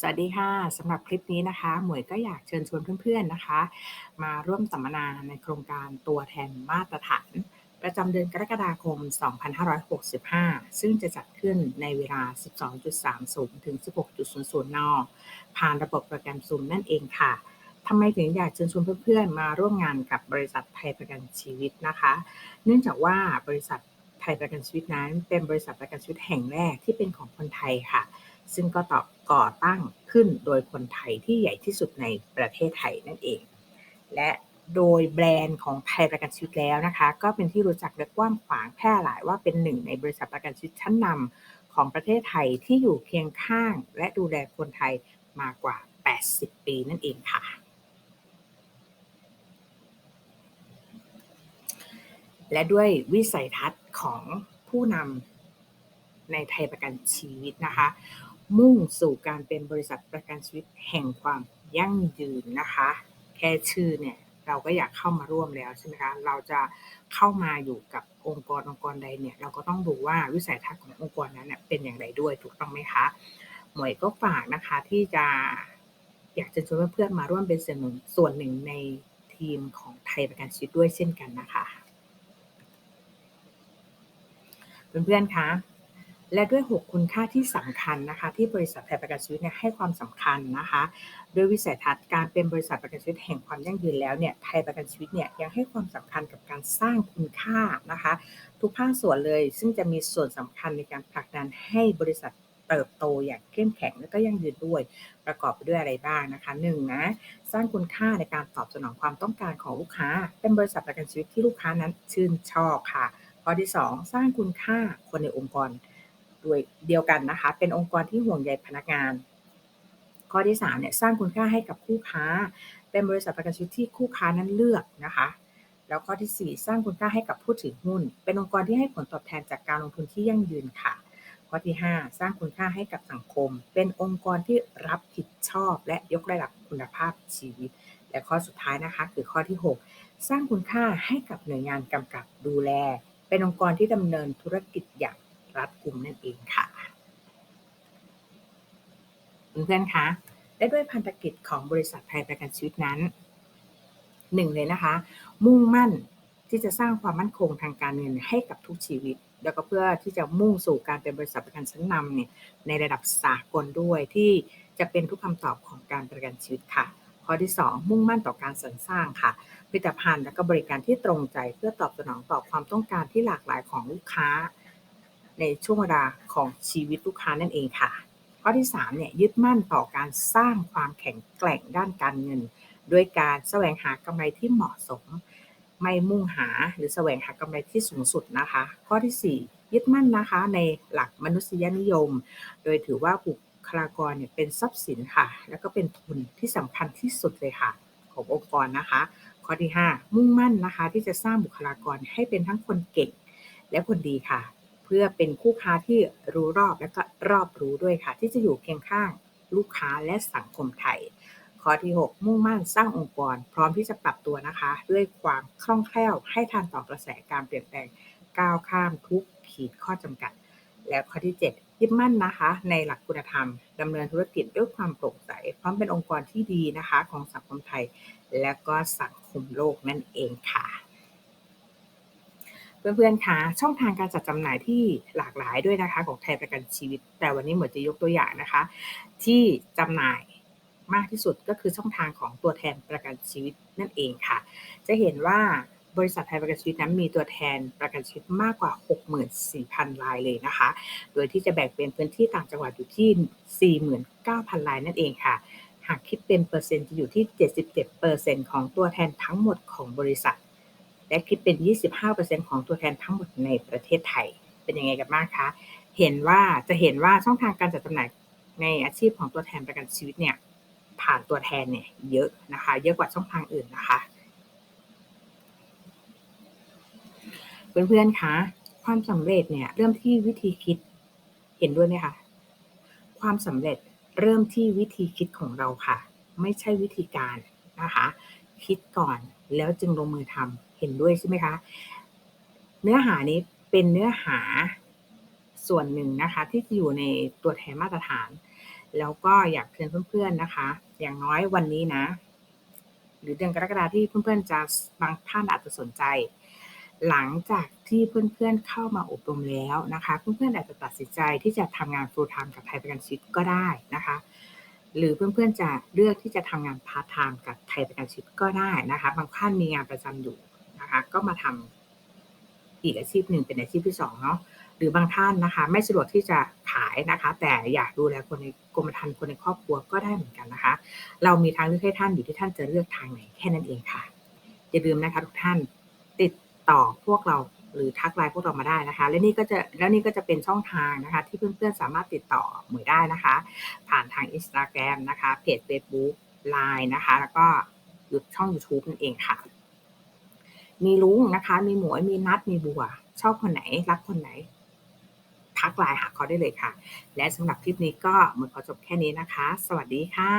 สวัสดีค่ะสำหรับคลิปนี้นะคะ หมวยก็อยากเชิญชวนเพื่อนๆนะคะ มาร่วมสัมมนาในโครงการตัวแทนมาตรฐาน ประจำเดือนกรกฎาคม 2565 ซึ่งจะจัดขึ้นในเวลา 12.30 ถึง 16.00 น ผ่านระบบโปรแกรมซูมนั่นเองค่ะทำไมถึงอยากเชิญชวนเพื่อนๆ มาร่วมงานกับบริษัทไทยประกันชีวิตนะคะ เนื่องจากว่าบริษัทไทยประกันชีวิตนั้น เป็นบริษัทประกันชีวิตแห่งแรกที่เป็นของคนไทยค่ะ ซึ่งก็ต่อก่อตั้งขึ้นโดยคนไทยที่ใหญ่ที่สุดในประเทศไทยนั่นเอง และโดยแบรนด์ของไทยประกันชีวิตแล้วนะคะ ก็เป็นที่รู้จักและกว้างขวางแพร่หลายว่าเป็นหนึ่งในบริษัทประกันชีวิตชั้นนำของประเทศไทยที่อยู่เคียงข้างและดูแลคนไทยมากว่า 80 ปีนั่นเองค่ะ และด้วยวิสัยทัศน์ของผู้นำในไทยประกันชีวิตนะคะ มุ่งสู่การเป็นบริษัทประกันชีวิตแห่งความยั่งยืนนะคะ แค่ชื่อเนี่ยเราก็อยากเข้ามาร่วมแล้วใช่ไหมคะเราจะเข้ามาอยู่กับองค์กรองค์กรใดเนี่ยเราก็ต้องดูว่าวิสัยทัศน์ขององค์กรนั้นเป็นอย่างไรด้วยถูกต้องไหมคะหมวยก็ฝากนะคะที่จะอยากจะชวนเพื่อนๆมาร่วมเป็นส่วนหนึ่งส่วนหนึ่งในทีมของไทยประกันชีวิตด้วยเช่นกันนะคะ เพื่อนๆคะ และด้วย 6 คุณค่าที่สำคัญนะคะ ที่บริษัทไทยประกันชีวิตเนี่ยให้ความสำคัญนะคะโดยวิสัยทัศน์การเป็นบริษัทประกันชีวิตแห่งความยั่งยืนแล้วเนี่ยไทยประกันชีวิตเนี่ยยังให้ความสำคัญกับการสร้างคุณค่านะคะ ทุกภาคส่วนเลย ซึ่งจะมีส่วนสำคัญในการผลักดันให้บริษัทเติบโตอย่างเข้มแข็งและก็ยั่งยืนด้วยประกอบไปด้วยอะไรบ้างนะคะหนึ่งนะสร้างคุณค่าในการตอบสนองความต้องการของลูกค้า เป็นบริษัทประกันชีวิตที่ลูกค้านั้นชื่นชอบค่ะข้อที่ 2 สร้างคุณค่าคนในองค์กร ด้วยเดียวกันนะคะ เป็นองค์กรที่ห่วงใยพนักงาน ข้อที่3เนี่ยสร้างคุณค่าให้กับคู่ค้า เป็นบริษัทประกันชีวิตที่คู่ค้านั้นเลือกนะคะ แล้วข้อที่ 4 สร้างคุณค่าให้กับผู้ถือหุ้น เป็นองค์กรที่ให้ผลตอบแทนจากการลงทุนที่ยั่งยืนค่ะ ข้อที่ 5 สร้างคุณค่าให้กับสังคม เป็นองค์กรที่รับผิดชอบ และยกระดับคุณภาพชีวิต และข้อสุดท้ายนะคะ คือข้อที่ 6 สร้างคุณค่าให้กับหน่วยงานกำกับดูแล เป็นองค์กรที่ดำเนินธุรกิจอย่าง รัดกุมนั่นเองค่ะเพื่อนๆคะและด้วยพันธกิจของบริษัทไทยประกันชีวิตนั้นหนึ่งเลยนะคะ มุ่งมั่นที่จะสร้างความมั่นคงทางการเงินให้กับทุกชีวิต แล้วก็เพื่อที่จะมุ่งสู่การเป็นบริษัทประกันชั้นนำเนี่ยในระดับสากลด้วยที่จะเป็นทุกคำตอบของการประกันชีวิตค่ะ ข้อที่ 2 มุ่งมั่นต่อการสรรสร้างค่ะผลิตภัณฑ์และก็บริการที่ตรงใจเพื่อตอบสนองต่อความต้องการที่หลากหลายของลูกค้า ในช่วงเวลาของชีวิตลูกค้านั่นเองค่ะ ข้อที่3เนี่ยยึดมั่นต่อการสร้างความแข็งแกร่งด้านการเงิน ด้วยการแสวงหากำไรที่เหมาะสม ไม่มุ่งหาหรือแสวงหากำไรที่สูงสุดนะคะ ข้อที่ 4 ยึดมั่นนะคะในหลักมนุษยนิยม โดยถือว่าบุคลากรเนี่ยเป็นทรัพย์สินค่ะ แล้วก็เป็นทุนที่สำคัญที่สุดเลยค่ะ ขององค์กรนะคะ ข้อที่ 5 มุ่งมั่นนะคะที่จะสร้างบุคลากรให้เป็นทั้งคนเก่งและคนดีค่ะ เพื่อเป็นคู่ค้าที่รู้รอบและก็รอบรู้ด้วยค่ะ ที่จะอยู่เคียงข้างลูกค้าและสังคมไทย ข้อที่ 6 มุ่งมั่นสร้างองค์กร พร้อมที่จะปรับตัวนะคะ ด้วยความคล่องแคล่วให้ทันต่อกระแสการเปลี่ยนแปลงก้าวข้ามทุกขีดข้อจำกัด และข้อที่ 7 ยึดมั่นนะคะ ในหลักคุณธรรมดำเนินธุรกิจด้วยความโปร่งใสพร้อมเป็นองค์กรที่ดีนะคะ ของสังคมไทย และก็สังคมโลกนั่นเองค่ะ เพื่อนๆคะช่องทางการจัดจำหน่ายที่หลากหลายด้วยนะคะ ของไทยประกันชีวิต แต่วันนี้เหมือนจะยกตัวอย่างนะคะ ที่จำหน่ายมากที่สุดก็คือช่องทางของตัวแทนประกันชีวิตนั่นเองค่ะ จะเห็นว่าบริษัทไทยประกันชีวิตนั้นมีตัวแทนประกันชีวิตมากกว่า 64,000 รายเลยนะคะ โดยที่จะแบ่งเป็นพื้นที่ต่างจังหวัดอยู่ที่ 49,000 รายนั่นเองค่ะ หากคิดเป็นเปอร์เซ็นต์จะอยู่ที่ 77%ของตัวแทนทั้งหมดของบริษัท และคิดเป็น 25%ของตัวแทนทั้งหมดในประเทศไทย เป็นยังไงกันบ้างคะ เห็นว่าจะเห็นว่าช่องทางการจัดจำหน่ายในอาชีพของตัวแทนประกันชีวิตเนี่ย ผ่านตัวแทนเนี่ยเยอะนะคะ เยอะกว่าช่องทางอื่นนะคะ เพื่อนๆคะ ความสำเร็จเนี่ยเริ่มที่วิธีคิด เห็นด้วยไหมคะ ความสำเร็จเริ่มที่วิธีคิดของเราค่ะ ไม่ใช่วิธีการนะคะ คิดก่อนแล้วจึงลงมือทำ เห็นด้วยใช่ไหมคะ เนื้อหานี้เป็นเนื้อหาส่วนหนึ่งนะคะ ที่จะอยู่ในตัวแทนมาตรฐาน แล้วก็อยากเชิญเพื่อนๆนะคะ อย่างน้อยวันนี้นะ หรือเดือนกรกฎาที่เพื่อนๆจะบางท่านอาจจะสนใจ หลังจากที่เพื่อนๆเข้ามาอบรมแล้วนะคะ เพื่อนๆอาจจะตัดสินใจที่จะทำงาน full time กับไทยประกันชีวิตก็ได้นะคะหรือเพื่อนๆจะเลือกที่จะทำงานพาร์ทไทม์กับไทยประกันชีวิตก็ได้นะคะ บางท่านมีงานประจำอยู่ นะคะก็มาทำอีกอาชีพหนึ่งเป็นอาชีพที่สองเนาะหรือบางท่านนะคะ ไม่สะดวกที่จะขายนะคะ แต่อยากดูแลคนในกรมธรรม์คนในครอบครัวก็ได้เหมือนกันนะคะ เรามีทางเลือกให้ท่านอยู่ที่ท่านจะเลือกทางไหนแค่นั้นเองค่ะอย่าลืมนะคะทุกท่านติดต่อพวกเราหรือทักไลน์พวกเรามาได้นะคะ และนี่ก็จะแล้วนี่ก็จะเป็นช่องทางนะคะ ที่เพื่อนๆสามารถติดต่อหมวยได้นะคะ ผ่านทาง Instagram นะคะเพจ Facebook Line นะคะ แล้วก็ยูช่อง YouTube นั่นเองค่ะ มีลุงนะคะ มีหมวย มีนัด มีบัว ชอบคนไหน รักคนไหน ทักไลน์หาเขาได้เลยค่ะ และสำหรับคลิปนี้ก็เหมือนขอจบแค่นี้นะคะ สวัสดีค่ะ